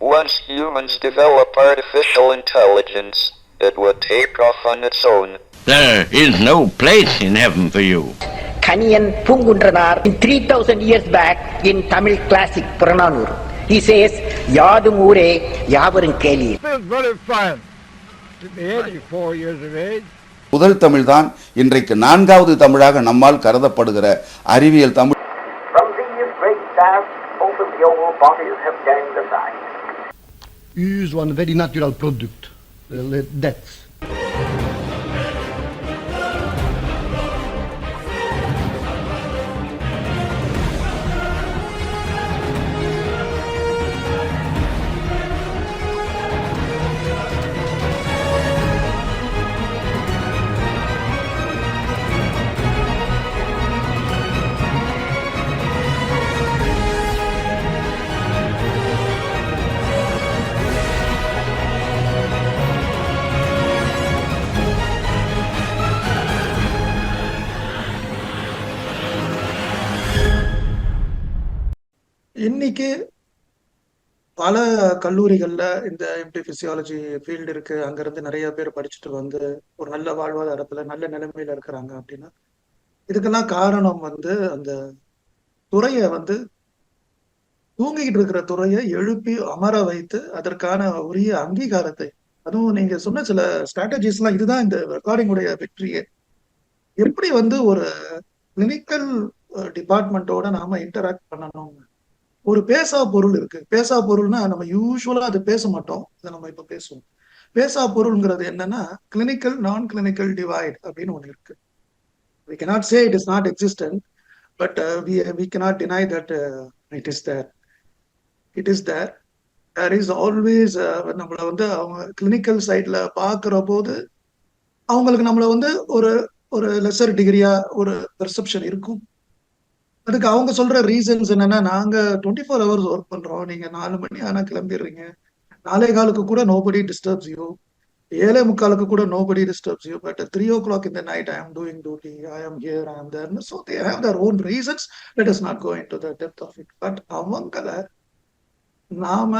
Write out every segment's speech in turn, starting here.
Once humans develop artificial intelligence, it would take off on its own. There is no place in heaven for you. Kaniyan Pungundranar in 3000 years back in Tamil classic Purananur. He says, Yadum Ure, Yavarum Keli. feels very fine to be 84 years of age. முதல் தமிழ்தான் இன்றைக்கு நான்காவது தமிழாக நம்மால் கருதப்படுகிற அறிவியல் Tamil From these great stars, open your bodies have gained sight. Use one very natural product, uh, death. இன்னைக்கு பல கல்லூரிகள்ல இந்த எம்டி பிசியாலஜி ஃபீல்டு இருக்கு. அங்கிருந்து நிறைய பேர் படிச்சுட்டு வந்து ஒரு நல்ல வாழ்வாதாரத்துல நல்ல நிலைமையில இருக்கிறாங்க அப்படின்னா இதுக்கெல்லாம் காரணம் வந்து அந்த துறையை வந்து தூங்கிக்கிட்டு இருக்கிற துறையை எழுப்பி அமர வைத்து அதற்கான உரிய அங்கீகாரத்தை அதுவும் நீங்க சொன்ன சில ஸ்ட்ராட்டஜிஸ் எல்லாம் இதுதான் இந்த ரெக்கார்டிங்குடைய வெற்றியே. எப்படி வந்து ஒரு கிளினிக்கல் டிபார்ட்மெண்ட்டோட நாம இன்டராக்ட் பண்ணணும்? ஒரு பேசா பொருள் இருக்கு. பேசா பொருள்னா நம்ம யூஸ்வலா அது பேச மாட்டோம். இதை நம்ம இப்ப பேசுவோம். பேசா பொருள்ங்கிறது என்னன்னா கிளினிக்கல் நான் கிளினிக்கல் டிவைட் அப்படின்னு ஒண்ணு இருக்கு. We cannot say it is not existent but we we cannot deny that it is there it is there there is always நம்மளை வந்து அவங்க கிளினிக்கல் சைட்ல பாக்குற போது அவங்களுக்கு நம்மளை வந்து ஒரு ஒரு லெசர் டிகிரியா ஒரு பெர்செப்ஷன் இருக்கும். அதுக்கு அவங்க சொல்ற ரீசன்ஸ் என்னன்னா நாங்க டுவெண்ட்டி ஃபோர் ஹவர்ஸ் ஒர்க் பண்றோம். நீங்க நாலு மணி ஆனா கிளம்பிடுறீங்க. நாலே காலுக்கு கூட நோபடி டிஸ்டர்ப்ஸ் யூ ஏழே முக்காலுக்கு கூட nobody disturbs you but three o'clock இந்த night I am doing duty I am here I am தேர்னு so they have their own reasons let us not going to the depth of it but அவங்கள நாம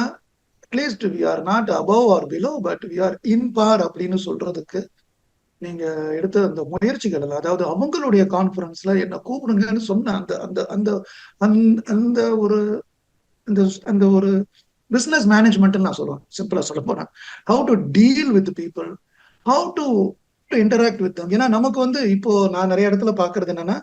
at least we are not above or below but we are in par அப்படின்னு சொல்றதுக்கு நீங்க எடுத்த அந்த முயற்சிகள் எல்லாம் அதாவது அவங்களுடைய கான்ஃபரன்ஸ்ல என்ன கூப்பிடுங்கன்னு சொன்ன அந்த அந்த அந்த அந்த- அந்த ஒரு அந்த அந்த ஒரு பிசினஸ் மேனேஜ்மெண்ட் நான் சொல்லுவேன். சிம்பிளா சொல்ல போறேன். How to deal with people how to interact with ஏன்னா நமக்கு வந்து இப்போ நான் நிறைய இடத்துல பாக்குறது என்னன்னா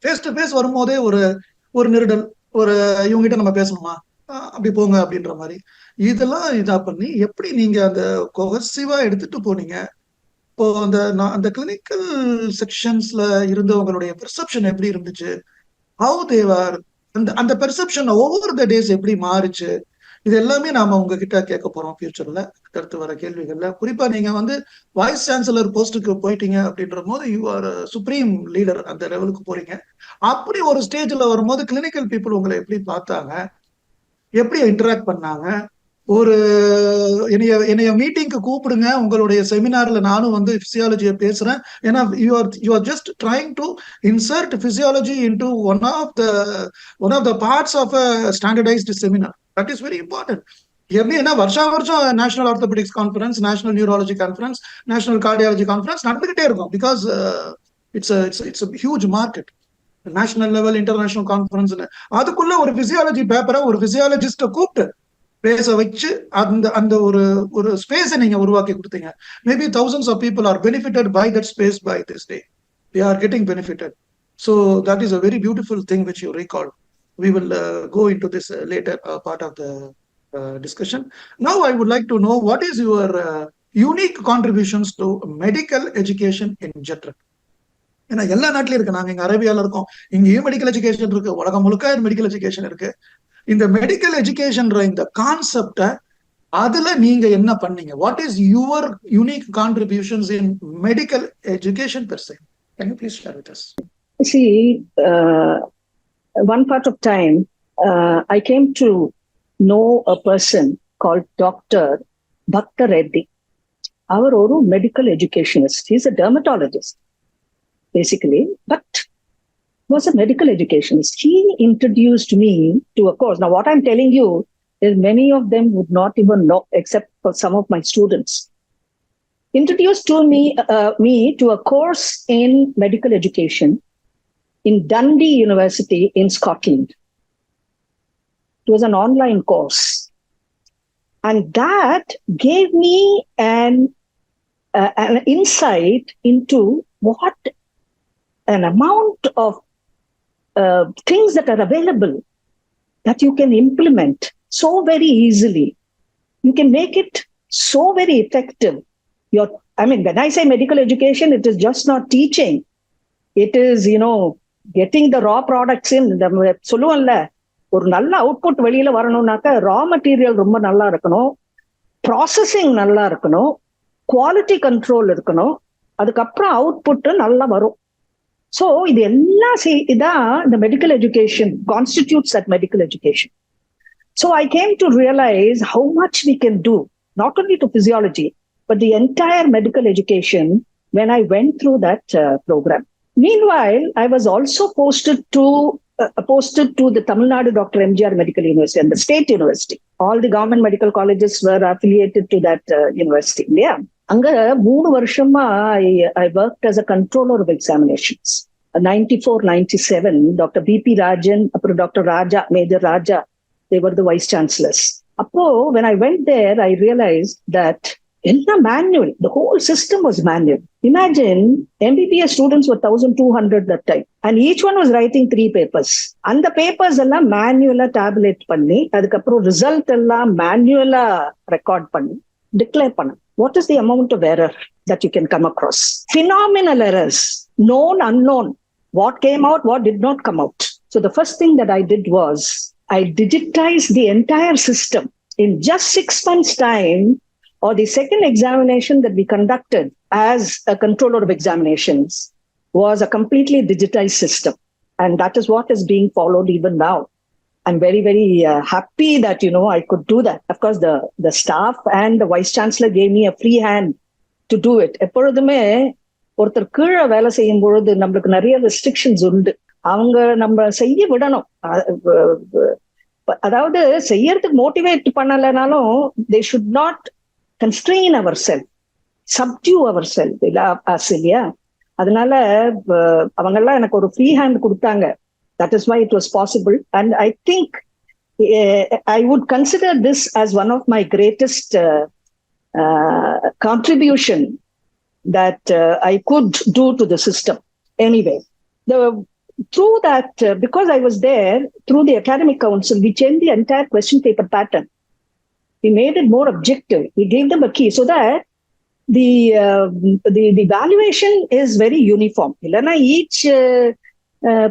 ஃபேஸ் டு ஃபேஸ் வரும்போதே ஒரு ஒரு நெருடல் ஒரு இவங்ககிட்ட நம்ம பேசணுமா? அப்படி போங்க அப்படின்ற மாதிரி. இதெல்லாம் இதா பண்ணி எப்படி நீங்க அந்த கொஹசிவா எடுத்துட்டு போனீங்க? இப்போ அந்த நான் அந்த கிளினிக்கல் செக்ஷன்ஸ்ல இருந்தவங்களுடைய பெர்செப்ஷன் எப்படி இருந்துச்சு? ஹவு தேவார் அந்த அந்த பெர்செப்ஷன் ஓவர் த டேஸ் எப்படி மாறுச்சு? இது எல்லாமே நாம உங்ககிட்ட கேட்க போறோம் ஃபியூச்சர்ல அடுத்து வர கேள்விகள்ல. குறிப்பா நீங்க வந்து வைஸ் சான்சலர் போஸ்ட்டுக்கு போயிட்டீங்க அப்படின்ற போது யூ ஆர் சுப்ரீம் லீடர் அந்த லெவலுக்கு போறீங்க. அப்படி ஒரு ஸ்டேஜ்ல வரும்போது கிளினிக்கல் பீப்புள் உங்களை எப்படி பார்த்தாங்க? எப்படி இன்டராக்ட் பண்ணாங்க? ஒரு என்னைய என்னைய மீட்டிங்க்கு கூப்பிடுங்க. உங்களுடைய செமினார்ல நானும் வந்து பிசியாலஜியை பேசுறேன். ஏன்னா you are you are just trying to insert physiology into one of the one of the parts of a standardised seminar that is very important எப்படின்னா வருஷா வருஷம் national orthopaedics conference national neurology conference national cardiology conference நடந்துகிட்டே இருக்கும். Because it's it's it's huge market national level international கான்ஃபரன்ஸ்னு அதுக்குள்ள ஒரு physiology பேப்பரை ஒரு பிசியாலஜிஸ்ட கூப்பிட்டு பேச வச்சு அந்த அந்த ஒரு ஒரு ஸ்பேஸை நீங்க உருவாக்கி கொடுத்தீங்க. Maybe thousands of people are benefited by that space by this day they are getting benefited so that is a very beautiful thing which you recall we will uh, go into this uh, later uh, part of the uh, discussion. Now i would like to know what is your uh, unique contributions to medical education in general? ஏன்னா எல்லா நாட்டிலும் இருக்கு. நாங்க இங்க அரேபியால இருக்கோம். இங்கேயும் medical education இருக்கு. உலகம் முழுக்க மெடிக்கல் எஜுகேஷன் இருக்கு. இந்த மெடிக்கல் எஜுகேஷன்ற இந்த கான்செப்ட அதுல நீங்க என்ன பண்ணீங்க? What is your unique contributions in medical education person can you please share with us See, uh, one part of time, uh, I came to know a person called Dr. Bhakta Reddy. Our oru medical educationist. He's basically, but was a medical educationist. He introduced me to a course. Now, what I'm telling you is many of them would not even know, except for some of my students. Introduced to me, uh, me to a course in medical education in Dundee University in Scotland. It was an online course. And that gave me an, uh, an insight into what an amount of uh, things that are available that you can implement so very easily. You can make it so very effective. Your, I mean, when I say medical education, it is just not teaching. It is, you know, getting the raw products in. நம்ம சொல்லுவோம்ல ஒரு நல்ல output வெளியில வரணும்னாக்க raw material ரொம்ப நல்லா இருக்கணும் processing நல்லா இருக்கணும் குவாலிட்டி கண்ட்ரோல் இருக்கணும் அதுக்கப்புறம் அவுட்புட் நல்லா வரும் ஸோ இது எல்லாம் செய்- இதான் இந்த medical education constitutes at medical education so I came to realise how much we can do not only to physiology but the entire medical education when I went through that uh, program. Meanwhile, I was also posted to uh, posted to the Tamil Nadu Dr. MGR Medical University and the state university. All the government medical colleges were affiliated to that uh, university. Yeah. அங்க மூணு வருஷமா ஐ I work as a controller of examinations. Ninety four ninety seven doctor BP Rajan அப்புறம் doctor Raja major Raja Thevar the vice chancellors அப்போ when I went there I realise that எல்லாம் manual the whole system was manual imagine MBBS students ஒரு thousand two hundred that time and each one was writing three papers அந்த papers எல்லாம் மேனுவலா tablet பண்ணி அதுக்கப்புறம் result எல்லாம் மேனுவலா record பண்ணி declare பண்ண what is the amount of error that you can come across? Phenomenal errors known unknown. What came out what did not come out. So the first thing that i did was i digitized the entire system. In just 6 months time or the second examination that we conducted as a controller of examinations was a completely digitized system. And that is what is being followed even now I'm very, very uh, happy that, you know, I could do that. Of course, the, the staff and the vice chancellor gave me a free hand to do it. எப்பொழுதுமே ஒருத்தர் கீழே வேலை செய்யும் பொழுது நம்மளுக்கு நிறைய restrictions உண்டு அவங்க நம்ம செய்ய விடணும் அதாவது செய்யறதுக்கு motivate பண்ணலைனாலும் they should not constrain our cell subdue our cell இல்லையா அதனால அவங்கெல்லாம் எனக்கு ஒரு ஃப்ரீ ஹேண்ட் கொடுத்தாங்க That is why it was possible. And I think uh, I would consider this as one of my greatest uh, uh, contribution that uh, I could do to the system. Anyway, the, through that, uh, because I was there, through the academic council, we changed the entire question paper pattern. We made it more objective. We gave them a key so that the uh, the, the evaluation is very uniform. Ilana, each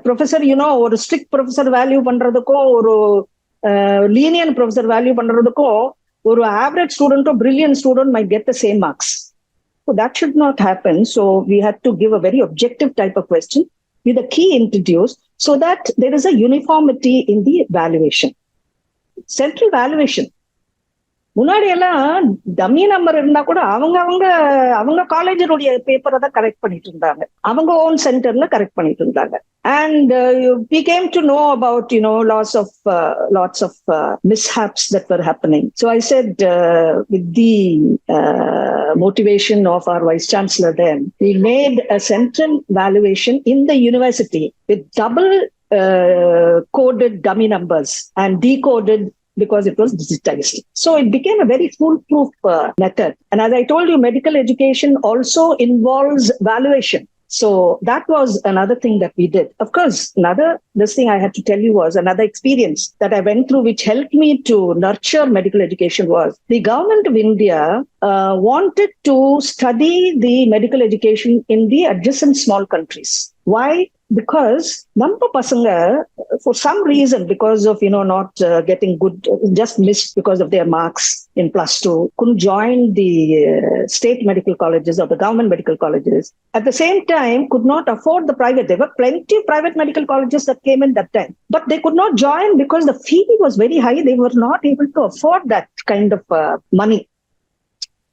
professor you know ஒரு strict professor value பண்றதுக்கும் ஒரு லீனியன் professor value பண்றதுக்கும் ஒரு average ஸ்டூடெண்ட்டோ brilliant student may get the same marks So that should not happen. So we had to give a very objective type of question with a key introduced so that there is a uniformity in the valuation. Central valuation. முன்னாடி எல்லாம் dummy number இருந்தா கூட அவங்க அவங்க அவங்க காலேஜினுடைய பேப்பரை தான் correct பண்ணிட்டு இருந்தாங்க அவங்க ஓன் சென்டர்ல கரெக்ட் பண்ணிட்டு இருந்தாங்க and we came to know about you know lots of uh, lots of uh, mishaps that were happening so i said uh, with the uh, motivation of our vice chancellor then we made a central valuation in the university with double uh, coded dummy numbers and decoded because it was digitized. So it became a very foolproof uh, method. And as I told you, medical education also involves valuation. So that was another thing that we did. Of course, another this thing I had to tell you was another experience that I went through, which helped me to nurture medical education was the government of India uh, wanted to study the medical education in the adjacent small countries. Why? Because number pasanga, for some reason, because of you know not uh, getting good, uh, just missed because of their marks in plus two, couldn't join the uh, state medical colleges or the government medical colleges. At the same time, could not afford the private. There were plenty of private medical colleges that came in that time, but they could not join because the fee was very high. They were not able to afford that kind of uh, money.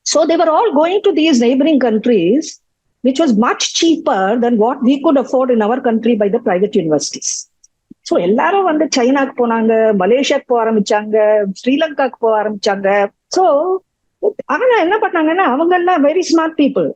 So they were all going to these neighboring countries which was much cheaper than what we could afford in our country by the private universities so எல்லாரும் வந்து சைனாக்கு போனாங்க மலேசியாக்கு போக ஆரம்பிச்சாங்க ஸ்ரீலங்காக்கு போக ஆரம்பிச்சாங்க so ஆனா என்ன பண்ணாங்கன்னா அவங்க எல்லாம் very smart people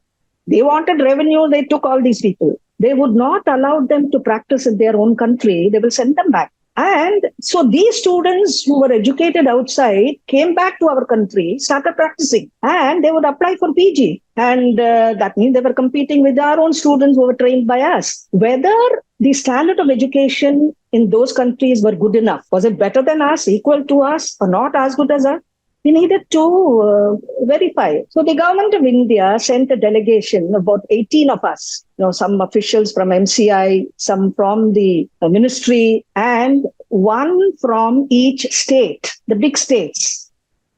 they wanted revenue they took all these people they would not allow them to practice in their own country they will send them back and so these students who were educated outside came back to our country started practicing and they would apply for pg and uh, that means they were competing with our own students who were trained by us. Whether the standard of education in those countries were good enough was it better than us equal to us or not as good as us we needed to uh, verify. So the government of India sent a delegation, about 18 of us, you know, some officials from MCI, some from the uh, ministry, and one from each state, the big states.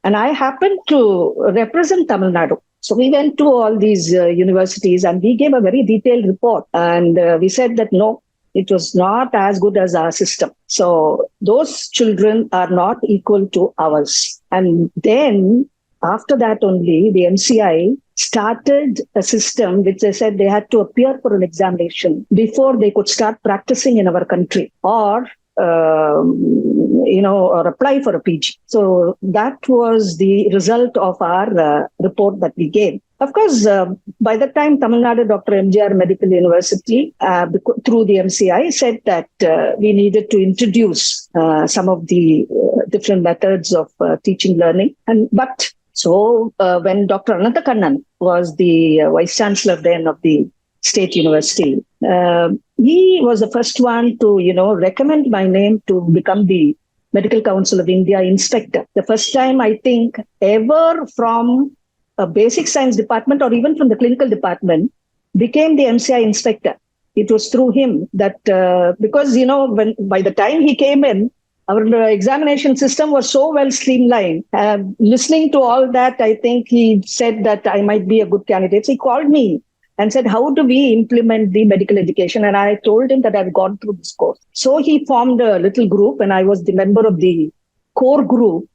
And I happened to represent Tamil Nadu. So we went to all these uh, universities and we gave a very detailed report. And uh, we said that no, it was not as good as our system. So those children are not equal to ours. And then after that only, the MCI started a system which they said they had to appear for an examination before they could start practicing in our country or um, you know, or apply for a PG. So that was the result of our uh, report that we gave. Of course, uh, by the time Tamil Nadu Dr. MGR Medical University, uh, through the MCI, said that uh, we needed to introduce uh, some of the uh, different methods of uh, teaching learning. And but so when Dr. Ananta Kannan was the vice chancellor then of the state university, uh, he was the first one to you know recommend my name to become the Medical Council of India inspector. The first time I think ever from a basic science department or even from the clinical department became the MCI inspector. It was through him that uh, because you know when by the time he came in, our examination system was so well streamlined. Uh, listening to all that, I think he said that I might be a good candidate. So he called me and said, How do we implement the medical education? And I told him that I've gone through this course. So he formed a little group, and I was the member of the core group,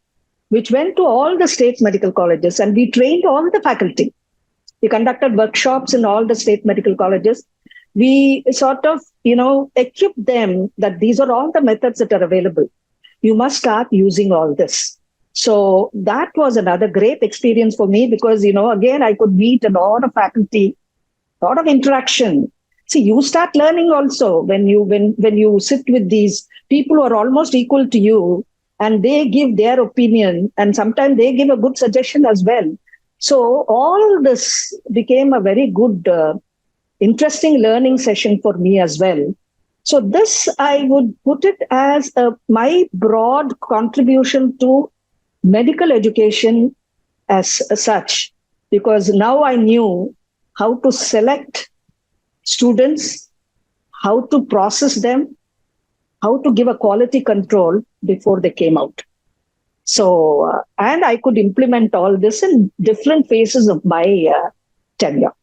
which went to all the state medical colleges and we trained all the faculty. We conducted workshops in all the state medical colleges. We sort of, you know, equipped them that these are all the methods that are available. You must start using all this. So that was another great experience for me because, you know, again, I could meet a lot of faculty a lot of interaction see you start learning also when you when when you sit with these people who are almost equal to you and they give their opinion and sometimes they give a good suggestion as well. So all this became a very good uh, interesting learning session for me as well. So this i would put it as a, my broad contribution to medical education as such. Because now i knew how to select students, how to process them, how to give a quality control before they came out. So, uh, and I could implement all this in different phases of my uh, tenure.